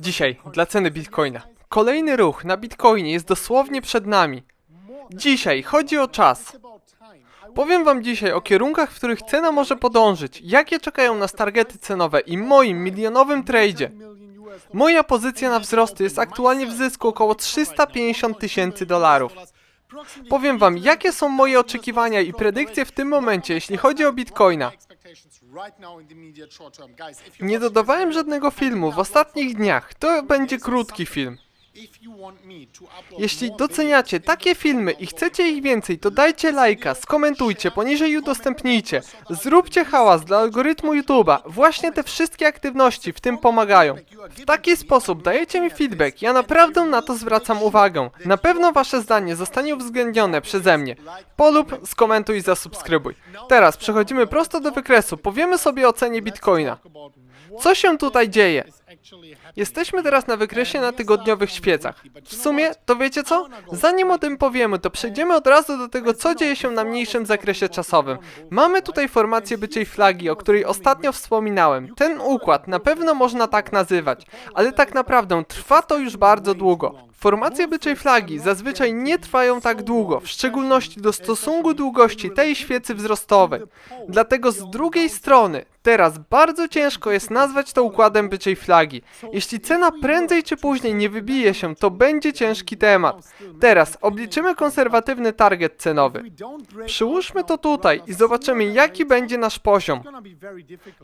Dzisiaj, dla ceny bitcoina. Kolejny ruch na bitcoinie jest dosłownie przed nami. Dzisiaj chodzi o czas. Powiem wam dzisiaj o kierunkach, w których cena może podążyć, jakie czekają nas targety cenowe i moim milionowym tradzie. Moja pozycja na wzrosty jest aktualnie w zysku około 350 tysięcy dolarów. Powiem wam, jakie są moje oczekiwania i predykcje w tym momencie, jeśli chodzi o bitcoina. Nie dodawałem żadnego filmu w ostatnich dniach, to będzie krótki film. Jeśli doceniacie takie filmy i chcecie ich więcej, to dajcie lajka, skomentujcie, poniżej i udostępnijcie. Zróbcie hałas dla algorytmu YouTube'a. Właśnie te wszystkie aktywności w tym pomagają. W taki sposób dajecie mi feedback, ja naprawdę na to zwracam uwagę. Na pewno wasze zdanie zostanie uwzględnione przeze mnie. Polub, skomentuj i zasubskrybuj. Teraz przechodzimy prosto do wykresu, powiemy sobie o cenie Bitcoina. Co się tutaj dzieje? Jesteśmy teraz na wykresie na tygodniowych świecach. W sumie, to wiecie co? Zanim o tym powiemy, to przejdziemy od razu do tego, co dzieje się na mniejszym zakresie czasowym. Mamy tutaj formację byczej flagi, o której ostatnio wspominałem. Ten układ na pewno można tak nazywać, ale tak naprawdę trwa to już bardzo długo. Formacje byczej flagi zazwyczaj nie trwają tak długo, w szczególności do stosunku długości tej świecy wzrostowej. Dlatego z drugiej strony, teraz bardzo ciężko jest nazwać to układem byczej flagi. Jeśli cena prędzej czy później nie wybije się, to będzie ciężki temat. Teraz obliczymy konserwatywny target cenowy. Przyłóżmy to tutaj i zobaczymy jaki będzie nasz poziom.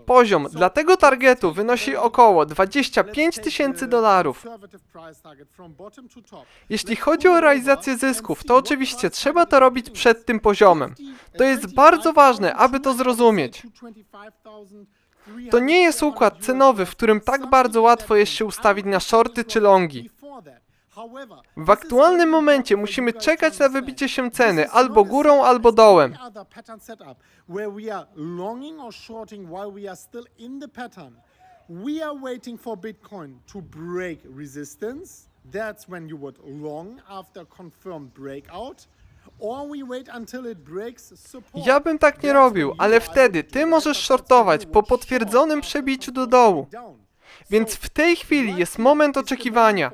Poziom dla tego targetu wynosi około 25 tysięcy dolarów. Jeśli chodzi o realizację zysków, to oczywiście trzeba to robić przed tym poziomem. To jest bardzo ważne, aby to zrozumieć. To nie jest układ cenowy, w którym tak bardzo łatwo jest się ustawić na shorty czy longi. W aktualnym momencie musimy czekać na wybicie się ceny albo górą, albo dołem. We are waiting for Bitcoin to break resistance. That's when you would long after confirmed breakout. Or we wait until it breaks support. Ja bym tak nie robił, ale wtedy ty możesz shortować po potwierdzonym przebiciu do dołu. Więc w tej chwili jest moment oczekiwania.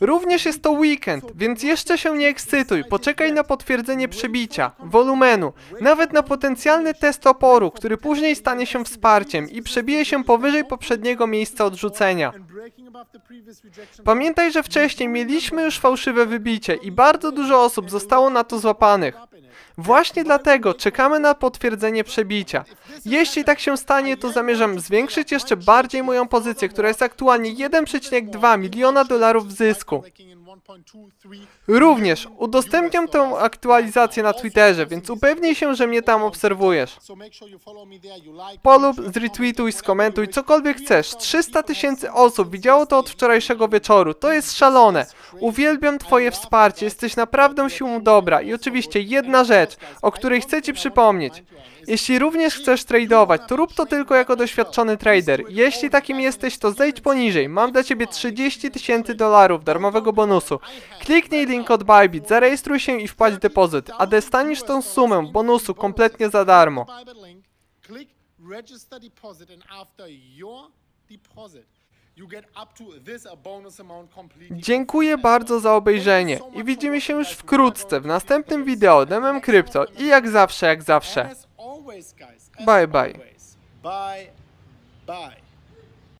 Również jest to weekend, więc jeszcze się nie ekscytuj. Poczekaj na potwierdzenie przebicia, wolumenu, nawet na potencjalny test oporu, który później stanie się wsparciem i przebije się powyżej poprzedniego miejsca odrzucenia. Pamiętaj, że wcześniej mieliśmy już fałszywe wybicie i bardzo dużo osób zostało na to złapanych. Właśnie dlatego czekamy na potwierdzenie przebicia. Jeśli tak się stanie, to zamierzam zwiększyć jeszcze bardziej moją pozycję, która jest aktualnie 1,2 miliona dolarów w zysku. Również udostępniam tę aktualizację na Twitterze, więc upewnij się, że mnie tam obserwujesz. Polub, zretweetuj, skomentuj, cokolwiek chcesz. 300 tysięcy osób widziało to od wczorajszego wieczoru. To jest szalone. Uwielbiam Twoje wsparcie, jesteś naprawdę siłą dobra. I oczywiście jedna rzecz, o której chcę Ci przypomnieć. Jeśli również chcesz tradeować, to rób to tylko jako doświadczony trader. Jeśli takim jesteś, to zejdź poniżej. Mam dla Ciebie 30 tysięcy dolarów darmowego bonusu. Kliknij link od Bybit, zarejestruj się i wpłać depozyt, a dostaniesz tą sumę bonusu kompletnie za darmo. Dziękuję bardzo za obejrzenie i widzimy się już wkrótce w następnym wideo Demem Crypto i jak zawsze, jak zawsze. Bye bye. Bye bye.